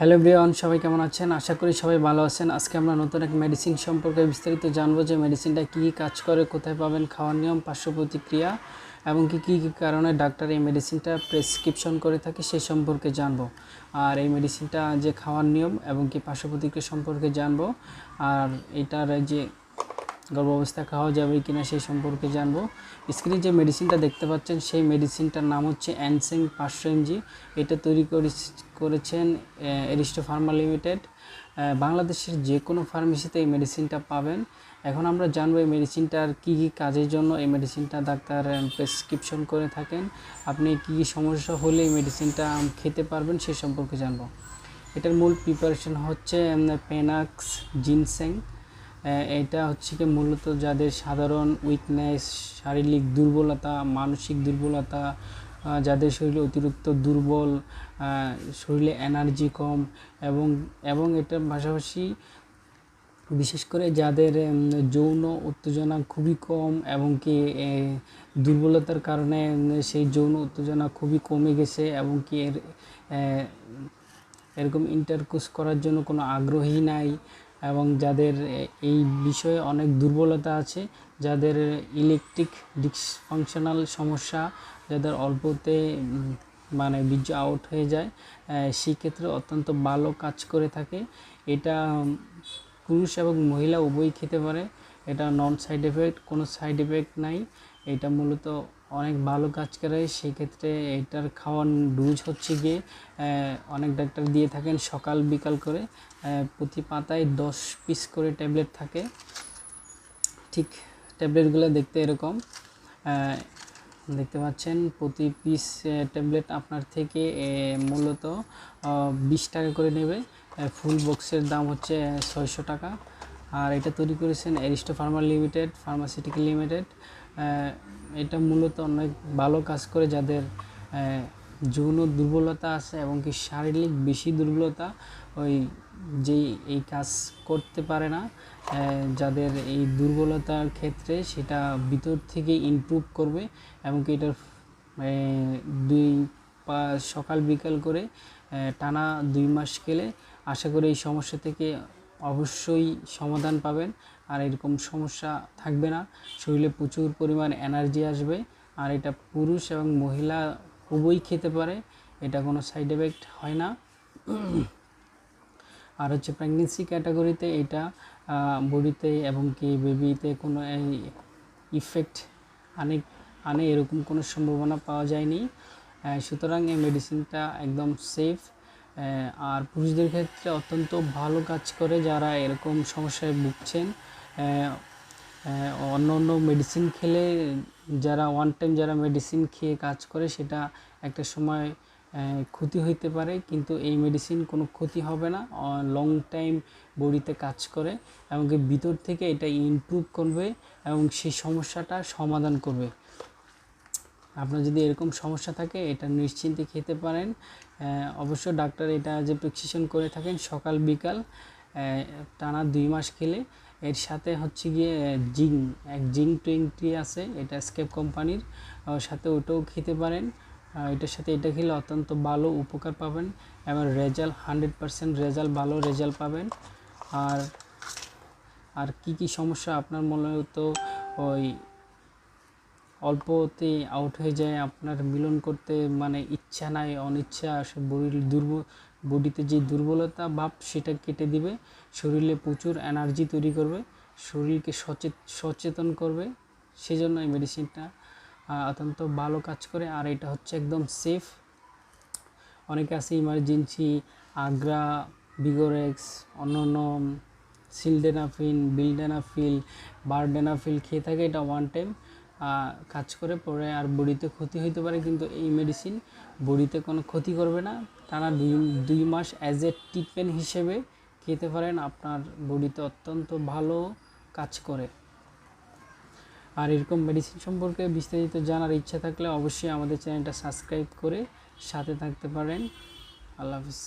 Hello Brian সবাই কেমন আছেন? আশা করি সবাই ভালো আছেন। আজকে আমরা নতুন এক মেডিসিন সম্পর্কে বিস্তারিত জানব যে মেডিসিনটা কী কী কাজ করে, কোথায় পাবেন, খাওয়ার নিয়ম, পার্শ্ব প্রতিক্রিয়া এবং কি কী কী কারণে ডাক্তার এই মেডিসিনটা প্রেসক্রিপশন করে থাকে সে সম্পর্কে জানব। আর এই মেডিসিনটা যে খাওয়ার নিয়ম এবং কি পার্শ্ব প্রতিক্রিয়া সম্পর্কে জানব, আর এটার যে গর্ভাবস্থা খাওয়া যাবে কিনা সেই সম্পর্কে জানব। স্ক্রিনে যে মেডিসিনটা দেখতে পাচ্ছেন, সেই মেডিসিনটার নাম হচ্ছে অ্যানসেং পাঁচশো এমজি। এটা তৈরি করে- করেছেন এরিস্টো ফার্মা লিমিটেড বাংলাদেশের যে কোনো ফার্মেসিতে এই মেডিসিনটা পাবেন। এখন আমরা জানব এই মেডিসিনটার কী কী কাজের জন্য এই মেডিসিনটা ডাক্তার প্রেসক্রিপশন করে থাকেন। আপনি কী কী সমস্যা হলে এই মেডিসিনটা খেতে পারবেন সে সম্পর্কে জানব। এটার মূল প্রিপারেশন হচ্ছে পেনাক্স জিনসেং এটা হচ্ছে কি মূলত যাদের সাধারণ উইকনেস শারীরিক দুর্বলতা, মানসিক দুর্বলতা যাদের শরীরে অতিরিক্ত দুর্বল শরীরে এনার্জি কম এবং এবং এটার পাশাপাশি বিশেষ করে যাদের যৌন উত্তেজনা খুবই কম এবং কি দুর্বলতার কারণে সেই যৌন উত্তেজনা খুবই কমে গেছে এবং কি এর এরকম ইন্টারকোর্স করার জন্য কোনো আগ্রহী নাই। এবং যাদের এই বিষয়ে অনেক দুর্বলতা আছে যাদের ইলেকট্রিক ডিসফাংশনাল সমস্যা যাদের অল্পতে মানে বীর্য আউট হয়ে যায় আহ, সেই ক্ষেত্রে অত্যন্ত ভালো কাজ করে থাকে। এটা পুরুষ এবং মহিলা উভয়ই খেতে পারে। এটা নন সাইড এফেক্ট কোনো সাইড এফেক্ট নাই। এটা মূলত অনেক ভালো কাজ করে। সেই ক্ষেত্রে এটার খাওয়ার ডোজ হচ্ছে গিয়ে অনেক ডাক্তার দিয়ে থাকেন সকাল বিকাল করে। প্রতি পাতায় দশ পিস করে ট্যাবলেট থাকে। ঠিক ট্যাবলেটগুলো দেখতে এরকম। দেখতে পাচ্ছেন, প্রতি পিস ট্যাবলেট আপনার থেকে মূলত বিশ টাকা করে নেবে। ফুল বক্সের দাম হচ্ছে ছয়শো টাকা। আর এটা তৈরি করেছেন Aristo Pharma limited pharmaceutical limited এটা মূলত অনেক ভালো কাজ করে যাদের যৌন দুর্বলতা আছে এবং কি শারীরিক বেশি দুর্বলতা ওই যেই এই কাজ করতে পারে না যাদের এই দুর্বলতার ক্ষেত্রে সেটা ভিতর থেকে ইমপ্রুভ করবে এবং কি এটার দুই পা, সকাল বিকাল করে টানা দুই মাস খেলে আশা করি এই সমস্যা থেকে অবশ্যই সমাধান পাবেন। আর এরকম সমস্যা থাকবে না। শরীরে প্রচুর পরিমাণ এনার্জি আসবে। আর এটা পুরুষ এবং মহিলা উভয়ই খেতে পারে, এটা কোনো সাইড এফেক্ট হয় না। আর হচ্ছে প্রেগনেন্সি ক্যাটাগরিতে এটা বডিতে এবং কি বেবিতে কোনো ইফেক্ট আনে আনে এরকম কোনো সম্ভাবনা পাওয়া যায়নি। সুতরাং এই মেডিসিনটা একদম সেফ আর পুরুষদের ক্ষেত্রে অত্যন্ত ভালো কাজ করে যারা এরকম সমস্যায় ভুগছেন। অন্য অন্য মেডিসিন খেলে যারা ওয়ান টাইম যারা মেডিসিন খেয়ে কাজ করে, সেটা একটা সময় ক্ষতি হইতে পারে। কিন্তু এই মেডিসিন কোনো ক্ষতি হবে না। লং টাইম বডিতে কাজ করে এবং ভিতর থেকে এটা ইমপ্রুভ করবে এবং সেই সমস্যাটা সমাধান করবে। আপনার যদি এরকম সমস্যা থাকে, এটা নিশ্চিন্তে খেতে পারেন। অবশ্য ডাক্তার এটা যে প্রেসক্রিপশন করে থাকেন সকাল বিকাল টানা দুই মাস খেলে এর সাথে হচ্ছে গিয়ে জিং এক জিং টোয়েন্টি আছে, এটা স্কেপ কোম্পানির। সাথে ওটাও খেতে পারেন। এটার সাথে এটা খেলে অত্যন্ত ভালো উপকার পাবেন। এবং রেজাল্ট, হান্ড্রেড পারসেন্ট রেজাল্ট, ভালো রেজাল্ট পাবেন। আর আর কি কি সমস্যা আপনার মূলত ওই অল্পতে আউট হয়ে যায়, আপনার মিলন করতে মানে ইচ্ছা নাই, অনিচ্ছা দুর্বল বডিতে যে দুর্বলতা ভাব সেটা কেটে দিবে, শরীরে প্রচুর এনার্জি তৈরি করবে, শরীরকে সচেত, সচেতন করবে, সেজন্য এই মেডিসিনটা অত্যন্ত ভালো কাজ করে। আর এটা হচ্ছে একদম সেফ অনেকে আছে ইমার্জেন্সি আগ্রা বিগোরেক্স অন্য অন্য সিলডেনাফিন বিলডেনাফিল বারডেনাফিল খেয়ে থাকে, এটা ওয়ান টাইম কাজ করে পরে আর বডিতে ক্ষতি হইতে পারে, কিন্তু এই মেডিসিন বডিতে কোনো ক্ষতি করবে না। টানা দুই দুই মাস অ্যাজ এ ট্রিটমেন্ট হিসেবে খেতে পারেন, আপনার বডিতে অত্যন্ত ভালো কাজ করে। আর এরকম মেডিসিন সম্পর্কে বিস্তারিত জানার ইচ্ছা থাকলে অবশ্যই আমাদের চ্যানেলটা সাবস্ক্রাইব করে সাথে থাকতে পারেন। আল্লাহ হাফিজ।